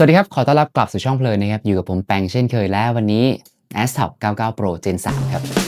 สวัสดีครับ ขอต้อนรับกลับสู่ช่องเพลินนะครับ อยู่กับผมแปงเช่นเคยและวันนี้ a s t o p 99 Pro Gen 3 ครับ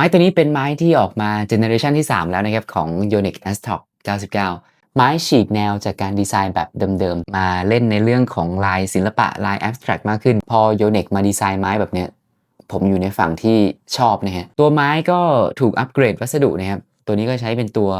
ม้ตัวนี้เป็นไม้ที่ออกมาเจเนอเรชันที่ 3 แล้วนะครับ ของ Yonex a s t o c 99 ไม้ฉีกแนวจากการดีไซน์แบบเดิมๆ มาเล่นในเรื่องของลายศิลปะลาย abstract มากขึ้น พอ Yonex มาดีไซน์ไม้แบบเนี้ยผมอยู่ในฝั่งที่ชอบนะฮะ ตัวไม้ก็ถูกอัปเกรดวัสดุนะครับ ตัวนี้ก็ใช้เป็นตัว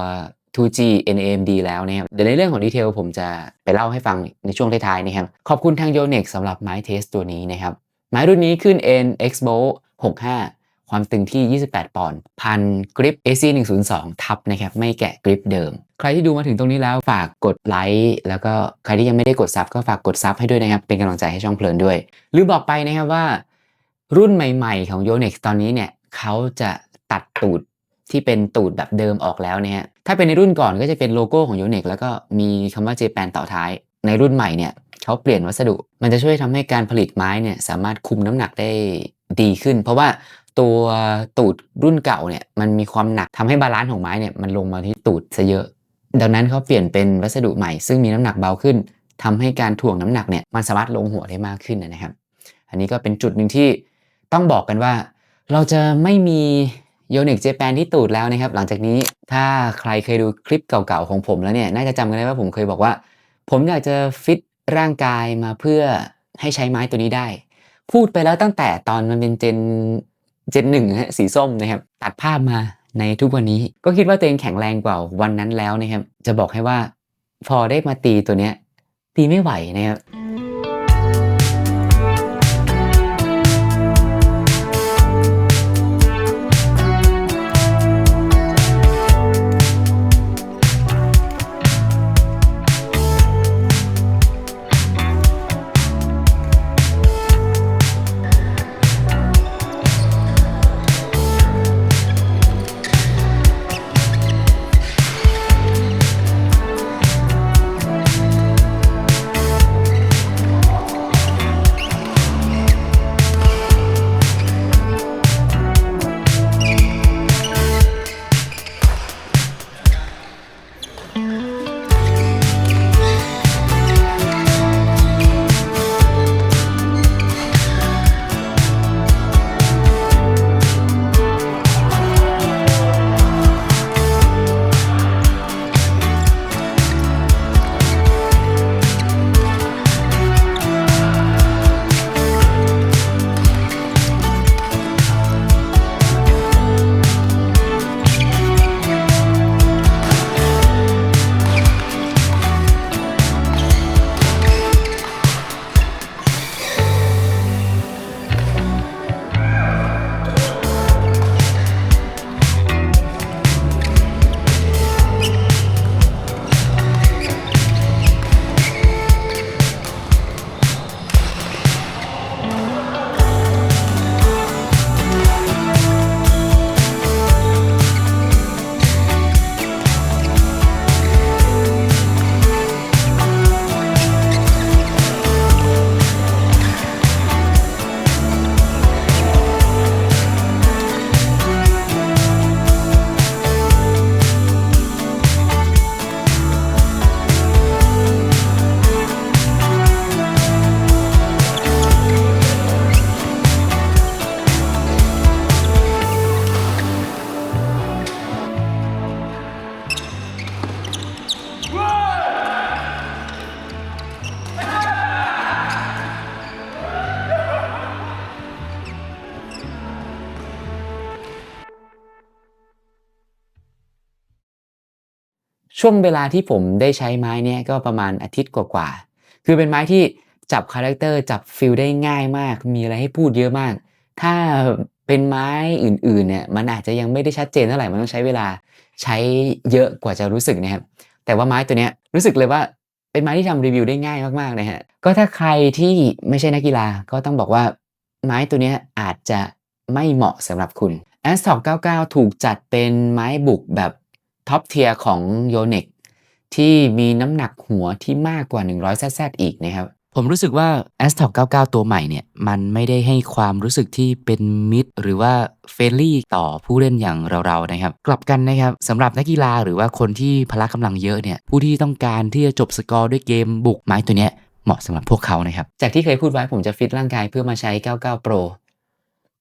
2G NAMD แล้วนะครับ เดี๋ยวในเรื่องของดีเทลผมจะไปเล่าให้ฟังในช่วงท้ายๆนะครับ ขอบคุณทาง Yonex สำหรับไม้เทสตัวนี้นะครับ ไม้รุ่นนี้ขึ้น N Expo 65 ความตึงที่ 28 ปอนด์พันกริป AC 102ทับนะครับไม่แกะกริปเดิม ใครที่ดูมาถึงตรงนี้แล้วฝากกดไลค์แล้วก็ใครที่ยังไม่ได้กดซับก็ฝากกดซับให้ด้วยนะครับ เป็นกำลังใจให้ช่องเพลินด้วย ลืมบอกไปนะครับว่า รุ่นใหม่ๆของ Yonex ตอนนี้เนี่ยเขาจะตัดตูดที่เป็นตูดแบบเดิมออกแล้วเนี่ยถ้าเป็นในรุ่นก่อนก็จะเป็นโลโก้ของ Yonex แล้วก็มีคำว่า Japan ต่อท้ายในรุ่นใหม่เนี่ยเขาเปลี่ยนวัสดุ มันจะช่วยทำให้การผลิตไม้เนี่ยสามารถคุมน้ำหนักได้ดีขึ้น เพราะว่า ตัวตูดรุ่นเก่าเนี่ยมันมีความหนักทำให้บาลานซ์ของไม้เนี่ยมันลงมาที่ตูดซะเยอะ ดังนั้นเขาเปลี่ยนเป็นวัสดุใหม่ ซึ่งมีน้ำหนักเบาขึ้นทำให้การถ่วงน้ำหนักเนี่ยมันสามารถลงหัวได้มากขึ้นนะครับ อันนี้ก็เป็นจุดหนึ่งที่ต้องบอกกันว่า เราจะไม่มี Yonex Japan ที่ตูดแล้วนะครับ หลังจากนี้ถ้าใครเคยดูคลิปเก่าๆของผมแล้วเนี่ยน่าจะจำกันได้ว่าผมเคยบอกว่า ผมอยากจะฟิตร่างกายมาเพื่อให้ใช้ไม้ตัวนี้ได้ พูดไปแล้วตั้งแต่ตอนมันเป็นเจน เจนหนึ่งฮะสีส้มนะครับตัดภาพมาในทุกวันนี้ ก็คิดว่าตัวเองแข็งแรงกว่าวันนั้นแล้วนะครับ จะบอกให้ว่า พอได้มาตีตัวเนี้ยตีไม่ไหวนะครับ ช่วงเวลาที่ผมได้ใช้ไม้เนี่ยก็ประมาณอาทิตย์กว่าๆ คือเป็นไม้ที่จับคาแรคเตอร์จับฟิลได้ง่ายมาก มีอะไรให้พูดเยอะมาก ถ้าเป็นไม้อื่นๆเนี่ยมันอาจจะยังไม่ได้ชัดเจนเท่าไหร่ มันต้องใช้เวลาใช้เยอะกว่าจะรู้สึกนะครับ แต่ว่าไม้ตัวเนี้ยรู้สึกเลยว่าเป็นไม้ที่ทำรีวิวได้ง่ายมากๆนะฮะ ก็ถ้าใครที่ไม่ใช่นักกีฬาก็ต้องบอกว่าไม้ตัวเนี้ยอาจจะไม่เหมาะสำหรับคุณ a s t o c 99 ถูกจัดเป็นไม้บุกแบบ ท็อปเทียร์ของ y o n e x ที่มีน้ำหนักหัวที่มากกว่า 100 ZZ อีกนะครับ ผมรู้สึกว่า a s t o c 99 ตัวใหม่เนี่ย มันไม่ได้ให้ความรู้สึกที่เป็นมิตร หรือว่าเฟรนลี่ต่อผู้เล่นอย่างเราๆนะครับ กลับกันนะครับสำหรับนักกีฬาหรือว่าคนที่พละกำลังเยอะเนี่ย ผู้ที่ต้องการที่จะจบสกอร์ด้วยเกมบุกไม้ตัวเนี้ยเหมาะสำหรับพวกเขานะครับ จากที่เคยพูดไว้ผมจะฟิตร่างกายเพื่อมาใช้ 99 Pro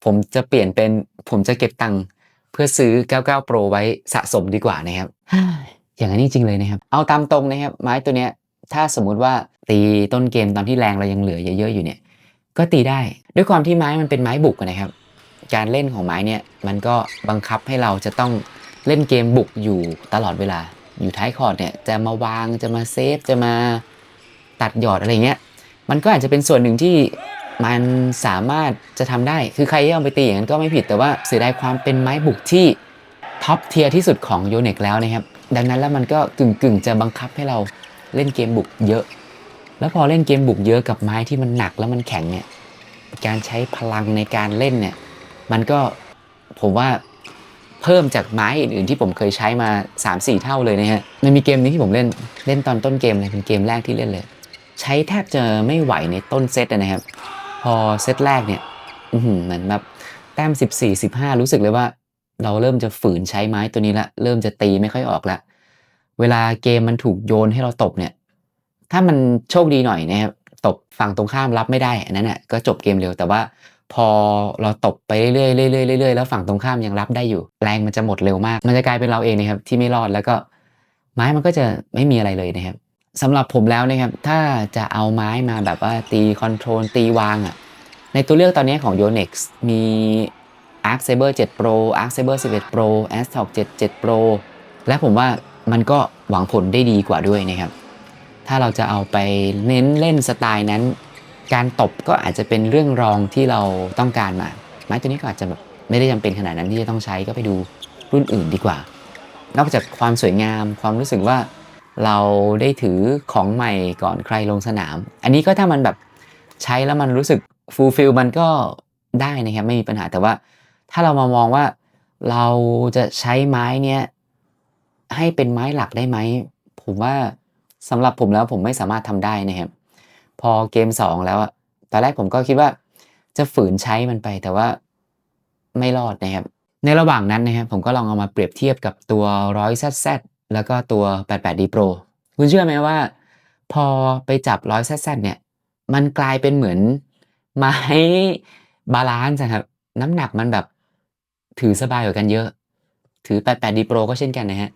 ผมจะเปลี่ยนเป็นผมจะเก็บตังค์ เพื่อซื้อ 99 Pro ไว้สะสมดีกว่านะครับ อย่างนั้นจริงๆเลยนะครับ เอาตามตรงนะครับ ไม้ตัวเนี้ยถ้าสมมุติว่าตีต้นเกมตอนที่แรงเรายังเหลือเยอะๆอยู่เนี่ย ก็ตีได้ ด้วยความที่ไม้มันเป็นไม้บุกนะครับ การเล่นของไม้เนี่ยมันก็บังคับให้เราจะต้องเล่นเกมบุกอยู่ตลอดเวลา อยู่ท้ายคอร์ดเนี่ยจะมาวางจะมาเซฟจะมาตัดหยอดอะไรเงี้ย มันก็อาจจะเป็นส่วนหนึ่งที่ มันสามารถจะทำได้ คือใครที่เอาไปตีอย่างนั้นก็ไม่ผิด แต่ว่าเสียดายความเป็นไม้บุกที่ท็อปเทียร์ที่สุดของโยเน็กแล้วนะครับ ดังนั้นแล้วมันก็กึ่งกึ่งๆจะบังคับให้เราเล่นเกมบุกเยอะ แล้วพอเล่นเกมบุกเยอะกับไม้ที่มันหนักแล้วมันแข็งเนี่ย การใช้พลังในการเล่นเนี่ย มันก็ผมว่าเพิ่มจากไม้อื่นๆที่ผมเคยใช้มา 3-4 เท่าเลยนะฮะ มันมีเกมนี้ที่ผมเล่น เล่นตอนต้นเกมเลยเป็นเกมแรกที่เล่นเลย ใช้แทบจะไม่ไหวในต้นเซตนะครับ พอเซตแรกเนี่ยเหมือนแบบแต้ม 14 15 รู้สึกเลยว่า เราเริ่มจะฝืนใช้ไม้ตัวนี้ละ เริ่มจะตีไม่ค่อยออกละ เวลาเกมมันถูกโยนให้เราตบเนี่ย ถ้ามันโชคดีหน่อยนะครับตบฝั่งตรงข้ามรับไม่ได้อันนั้นน่ะก็จบเกมเร็วแต่ว่าพอเราตบไปเรื่อยๆเรื่อยๆเรื่อยๆแล้วฝั่งตรงข้ามยังรับได้อยู่ แรงมันจะหมดเร็วมาก มันจะกลายเป็นเราเองนะครับที่ไม่รอดแล้วก็ไม้มันก็จะไม่มีอะไรเลยนะครับ สำหรับผมแล้วนะครับ ถ้าจะเอาไม้มาแบบว่าตีคอนโทรลตีวางอะ ในตัวเลือกตอนนี้ของ Yonex มี Arc Saber 7 Pro Arc Saber 11 Pro Astok 7 7 Pro และผมว่ามันก็หวังผลได้ดีกว่าด้วยนะครับ ถ้าเราจะเอาไปเน้นเล่นสไตล์นั้น การตบก็อาจจะเป็นเรื่องรองที่เราต้องการมา ไม้ตัวนี้ก็อาจจะแบบไม่ได้จำเป็นขนาดนั้นที่จะต้องใช้ก็ไปดูรุ่นอื่นดีกว่า นอกจากความสวยงามความรู้สึกว่า เราได้ถือของใหม่ก่อนใครลงสนาม อันนี้ก็ถ้ามันแบบใช้แล้วมันรู้สึกฟูลฟิลมันก็ได้นะครับไม่มีปัญหาแต่ว่าถ้าเรามามองว่าเราจะใช้ไม้เนี้ยให้เป็นไม้หลักได้ไหม ผมว่าสำหรับผมแล้วผมไม่สามารถทำได้นะครับพอเกม 2 แล้วตอนแรกผมก็คิดว่าจะฝืนใช้มันไปแต่ว่าไม่รอดนะครับในระหว่างนั้นนะครับผมก็ลองเอามาเปรียบเทียบกับตัว 100ZZ แแล้วก็ตัว 88D Pro คุณเชื่อไหมว่า พอไปจับ 100ZZ เนี่ย มันกลายเป็นเหมือนไม้บาลานซ์อะครับ น้ำหนักมันแบบถือสบายกว่ากันเยอะ ถือ 88D Pro ก็เช่นกันนะฮะ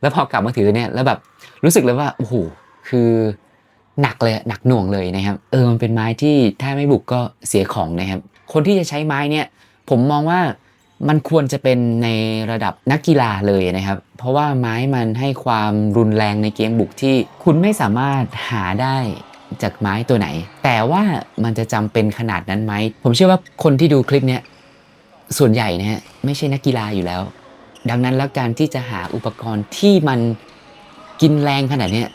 แล้วพอกลับมาถือเนี่ย แล้วแบบรู้สึกเลยว่า โอ้โห คือหนักเลยหนักหน่วงเลยนะครับ เออ มันเป็นไม้ที่ถ้าไม่บุกก็เสียของนะครับ คนที่จะใช้ไม้เนี่ย ผมมองว่า มันควรจะเป็นในระดับนักกีฬาเลยนะครับ เพราะว่าไม้มันให้ความรุนแรงในเกมบุกที่คุณไม่สามารถหาได้จากไม้ตัวไหน แต่ว่ามันจะจำเป็นขนาดนั้นไหม ผมเชื่อว่าคนที่ดูคลิปเนี้ยส่วนใหญ่นะฮะไม่ใช่นักกีฬาอยู่แล้ว ดังนั้นแล้วการที่จะหาอุปกรณ์ที่มันกินแรงขนาดเนี้ย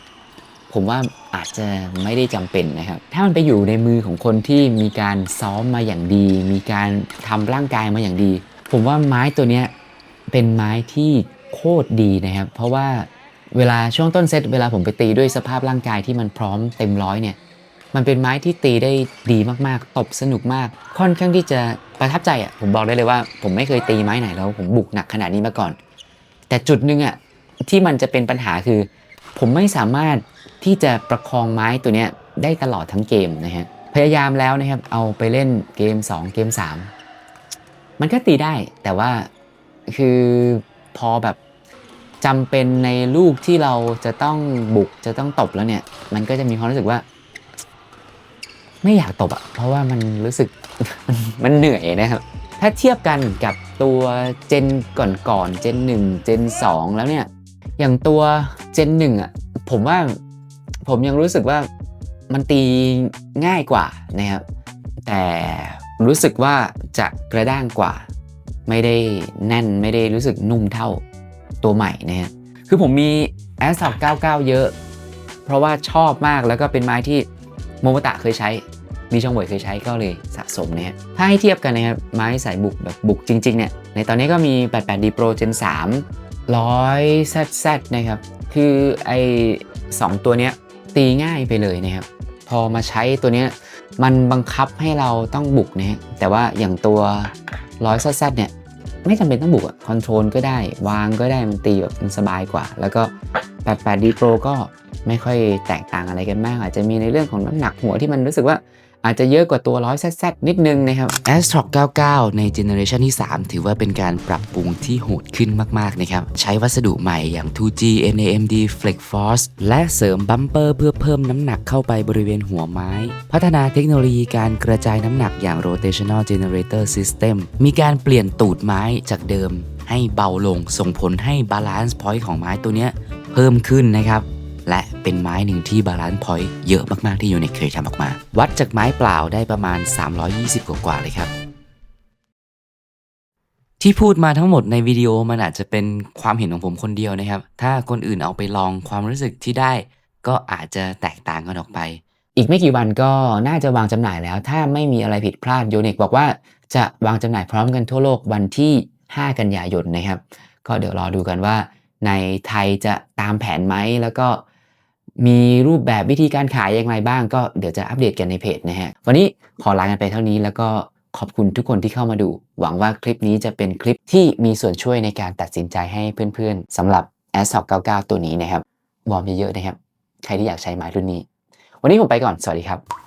ผมว่าอาจจะไม่ได้จำเป็นนะครับ ถ้ามันไปอยู่ในมือของคนที่มีการซ้อมมาอย่างดี มีการทำร่างกายมาอย่างดี ผมว่าไม้ตัวเนี้ยเป็นไม้ที่โคตรดีนะครับ เพราะว่าเวลาช่วงต้นเซตเวลาผมไปตีด้วยสภาพร่างกายที่มันพร้อมเต็มร้อยเนี่ย มันเป็นไม้ที่ตีได้ดีมากๆ ตบสนุกมาก ค่อนข้างที่จะประทับใจอะ ผมบอกได้เลยว่า ผมไม่เคยตีไม้ไหนแล้ว ผมบุกหนักขนาดนี้มาก่อน แต่จุดหนึ่งอะที่มันจะเป็นปัญหาคือ ผมไม่สามารถที่จะประคองไม้ตัวเนี้ยได้ตลอดทั้งเกมนะฮะ พยายามแล้วนะครับ เอาไปเล่นเกม 2 เกม 3 มันก็ตีได้ แต่ว่าคือพอแบบจำเป็นในลูกที่เราจะต้องบุกจะต้องตบแล้วเนี่ย มันก็จะมีความรู้สึกว่า ไม่อยากตบอะเพราะว่ามันรู้สึกมันเหนื่อยนะครับ ถ้าเทียบกันกับตัวเจนก่อนๆเจน1เจน2แล้วเนี่ย อย่างตัว Gen 1อะผมว่าผมยังรู้สึกว่ามันตีง่ายกว่านะครับ แต่ รู้สึกว่าจะกระด้างกว่า ไม่ได้แน่นไม่ได้รู้สึกนุ่มเท่าตัวใหม่นะฮะคือผมมี a s t o c 99 เยอะ เพราะว่าชอบมากแล้วก็เป็นไม้ที่โมโมตะเคยใช้ มีช่องบวยเคยใช้ก็เลยสะสมนะฮะถ้าให้เทียบกันนะครับไม้สายบุกแบบบุกจริงๆเนี่ยในตอนนี้ก็มี 88D Pro Gen 3 100 ZZ นะครับ คือไอสองตัวเนี้ยตีง่ายไปเลยนะครับ พอมาใช้ตัวเนี้ยมันบังคับให้เราต้องบุกนะฮะแต่ว่าอย่างตัวร้อยซัดเนี่ยไม่จำเป็นต้องบุกอะคอนโทรลก็ได้ วางก็ได้มันตีแบบมันสบายกว่า แล้วก็ 88D Pro ก็ไม่ค่อยแตกต่างอะไรกันมาก อาจจะมีในเรื่องของน้ำหนักหัวที่มันรู้สึกว่า อาจจะเยอะกว่าตัวร้อยแซดนิดนึงนะครับ a s t r o 99 ในเจเนอเรชันที่ 3 ถือว่าเป็นการปรับปรุงที่โหดขึ้นมาก ๆ นะครับ ใช้วัสดุใหม่อย่าง 2G NAMD Flex Force และเสริมบัมเปอร์เพื่อเพิ่มน้ำหนักเข้าไปบริเวณหัวไม้ พัฒนาเทคโนโลยีการกระจายน้ำหนักอย่าง Rotational Generator System มีการเปลี่ยนตูดไม้จากเดิมให้เบาลงส่งผลให้บาลานซ์พอยต์ของไม้ตัวเนี้ยเพิ่มขึ้นนะครับ และเป็นไม้หนึ่งที่บาลานซ์พอยต์เยอะมากๆที่ยูนิคเคยทำออกมา วัดจากไม้เปล่าได้ประมาณ 320 กว่าๆเลยครับที่พูดมาทั้งหมดในวิดีโอมันอาจจะเป็นความเห็นของผมคนเดียวนะครับ ถ้าคนอื่นเอาไปลองความรู้สึกที่ได้ ก็อาจจะแตกต่างกันออกไป อีกไม่กี่วันก็น่าจะวางจำหน่ายแล้ว ถ้าไม่มีอะไรผิดพลาดโยนิกบอกว่าจะวางจำหน่ายพร้อมกันทั่วโลกวันที่ 5 กันยายนนะครับ ก็เดี๋ยวรอดูกันว่า ในไทยจะตามแผนไหมแล้วก็ มีรูปแบบวิธีการขายอย่างไรบ้าง ก็เดี๋ยวจะอัปเดตกันในเพจนะฮะ วันนี้ขอลากันไปเท่านี้แล้วก็ขอบคุณทุกคนที่เข้ามาดู หวังว่าคลิปนี้จะเป็นคลิปที่มีส่วนช่วยในการตัดสินใจให้เพื่อนๆสำหรับ a s 2 9 9ตัวนี้นะครับวอร์มเยอะๆนะครับ ใครที่อยากใช้ไม้รุ่นนี้ วันนี้ผมไปก่อน สวัสดีครับ